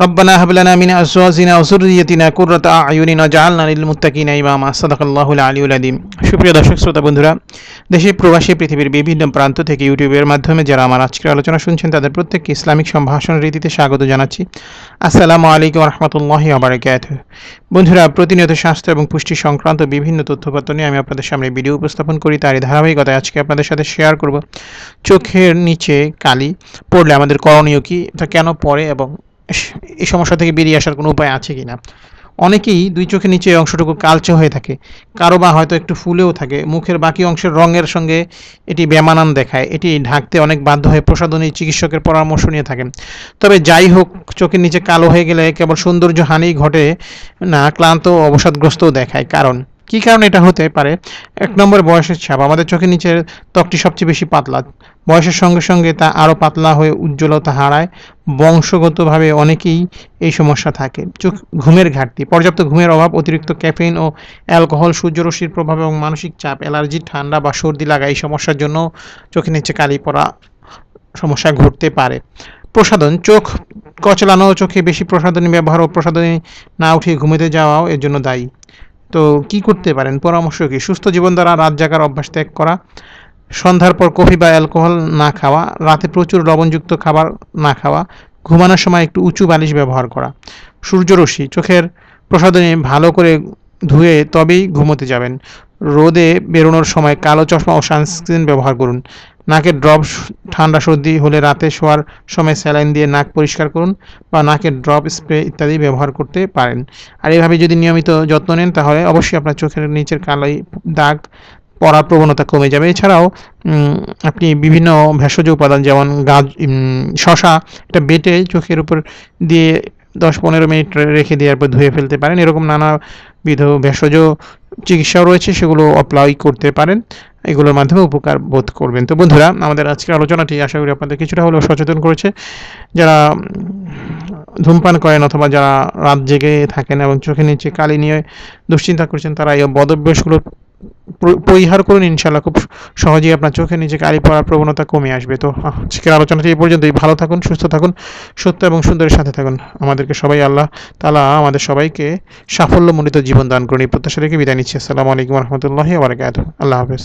ربنا هب لنا من أزواجنا وذريتنا قرة أعين واجعلنا للمتقين إماما صدق الله العلي العظيم সুপ্রিয় দর্শক শ্রোতা বন্ধুরা দেশে প্রবাসী পৃথিবীর বিভিন্ন প্রান্ত থেকে ইউটিউবের মাধ্যমে যারা আমার আজকের আলোচনা শুনছেন তাদের প্রত্যেককে ইসলামিক সম্ভাষণ রীতিতে স্বাগত জানাচ্ছি আসসালামু আলাইকুম রহমতুল্লাহি আবরাকাত বন্ধুরা প্রতিনিয়ত স্বাস্থ্য এবং পুষ্টি সংক্রান্ত বিভিন্ন তথ্যপত্র নিয়ে আমি আপনাদের সামনে ভিডিও উপস্থাপন করি তারই ধারাবাহিকতায় আজকে আপনাদের সাথে শেয়ার করব চোখের নিচে কালি পড়লে আমাদের করণীয় কি তা কেন পড়ে এবং এই সমস্যা থেকে বেরিয়ে আসার কোনো উপায় আছে কি না অনেকেই দুই চোখের নিচে অংশটুকু কালচে হয়ে থাকে। কারও বা হয়তো একটু ফুলেও থাকে। মুখের বাকি অংশের রঙের সঙ্গে এটি বেমানান দেখায়। এটি ঢাকতে অনেক বাধ্য হয়ে প্রসাধনী চিকিৎসকের পরামর্শ নিয়ে থাকেন। তবে যাই হোক, চোখের নিচে কালো হয়ে গেলে কেবল সৌন্দর্য হানি ঘটে না, ক্লান্ত অবসাদগ্রস্তও দেখায়। কারণ? কী কারণে এটা হতে পারে? এক নম্বর বয়সের ছাপ। আমাদের চোখের নিচের ত্বকটি সবচেয়ে বেশি পাতলা। বয়সের সঙ্গে সঙ্গে তা আরও পাতলা হয়ে উজ্জ্বলতা হারায়। বংশগতভাবে অনেকেই এই সমস্যা থাকে। চোখ, ঘুমের ঘাটতি। পর্যাপ্ত ঘুমের অভাব, অতিরিক্ত ক্যাফেইন ও অ্যালকোহল সূর্যরশ্মির প্রভাব এবং মানসিক চাপ, অ্যালার্জি, ঠান্ডা বা সর্দি লাগা এই সমস্যার জন্য চোখে নিচে কালি পড়া সমস্যা ঘটতে পারে। প্রসাধন। চোখ কচলানো, চোখে বেশি প্রসাধনী ব্যবহার ও প্রসাধনী না উঠিয়ে ঘুমিতে যাওয়াও এর জন্য দায়ী। তো কি করতে পারেন? পরামর্শ কি? সুস্থ জীবন দ্বারা রাত জাগার অভ্যাস ত্যাগ করা। সন্ধ্যার পর কফি বা অ্যালকোহল না খাওয়া, রাতে প্রচুর লবণযুক্ত খাবার না খাওয়া, ঘুমানোর সময় একটু উঁচু বালিশ ব্যবহার করা। সূর্যরশ্মি চোখের প্রসাধনী ভালো করে ধুয়ে তবেই ঘুমোতে যাবেন। রোদে বেরোনোর সময় কালো চশমা ও সানস্ক্রিন ব্যবহার করুন। নাকের ড্রপ ঠান্ডা সর্দি হলে রাতে শোয়ার সময় স্যালাইন দিয়ে নাক পরিষ্কার করুন বা নাকের ড্রপ স্প্রে ইত্যাদি ব্যবহার করতে পারেন। আর এভাবে যদি নিয়মিত যত্ন নেন তাহলে অবশ্যই আপনার চোখের নিচের কালোই দাগ পড়ার প্রবণতা কমে যাবে। এছাড়াও আপনি বিভিন্ন ভেষজ উপাদান যেমন গাছ শশা, এটা বেটে চোখের উপর দিয়ে দশ পনেরো মিনিট রেখে দেওয়ার পর ধুয়ে ফেলতে পারেন। এরকম নানাবিধ ভেষজ চিকিৎসাও রয়েছে, সেগুলো অ্যাপ্লাই করতে পারেন। এগুলোর মাধ্যমে উপকার বোধ করবেন। তো বন্ধুরা, আমাদের আজকের আলোচনাটি আশা করি আপনাদের কিছুটা হলেও সচেতন করেছে। যারা ধূমপান করেন অথবা যারা রাত জেগে থাকেন এবং চোখের নিচে কালি নিয়ে দুশ্চিন্তা করছেন, তারা এই বদভ্যাসগুলো পরিহার করুন ইনশাল্লাহ খুব সহজেই আপনার চোখে নিজেকে আড়ি পড়ার প্রবণতা কমে আসবে। তো আজকের আলোচনাটি এই পর্যন্তই। ভালো থাকুন, সুস্থ থাকুন, সত্য এবং সুন্দরের সাথে থাকুন। আমাদেরকে সবাই আল্লাহ তালা আমাদের সবাইকে সাফল্যমণ্ডিত জীবন দান করুন। এই প্রত্যাশা রেখে বিদায় নিচ্ছি। আসসালামু আলাইকুম রহমতুল্লাহি আবরকাত আল্লাহ হাফেজ।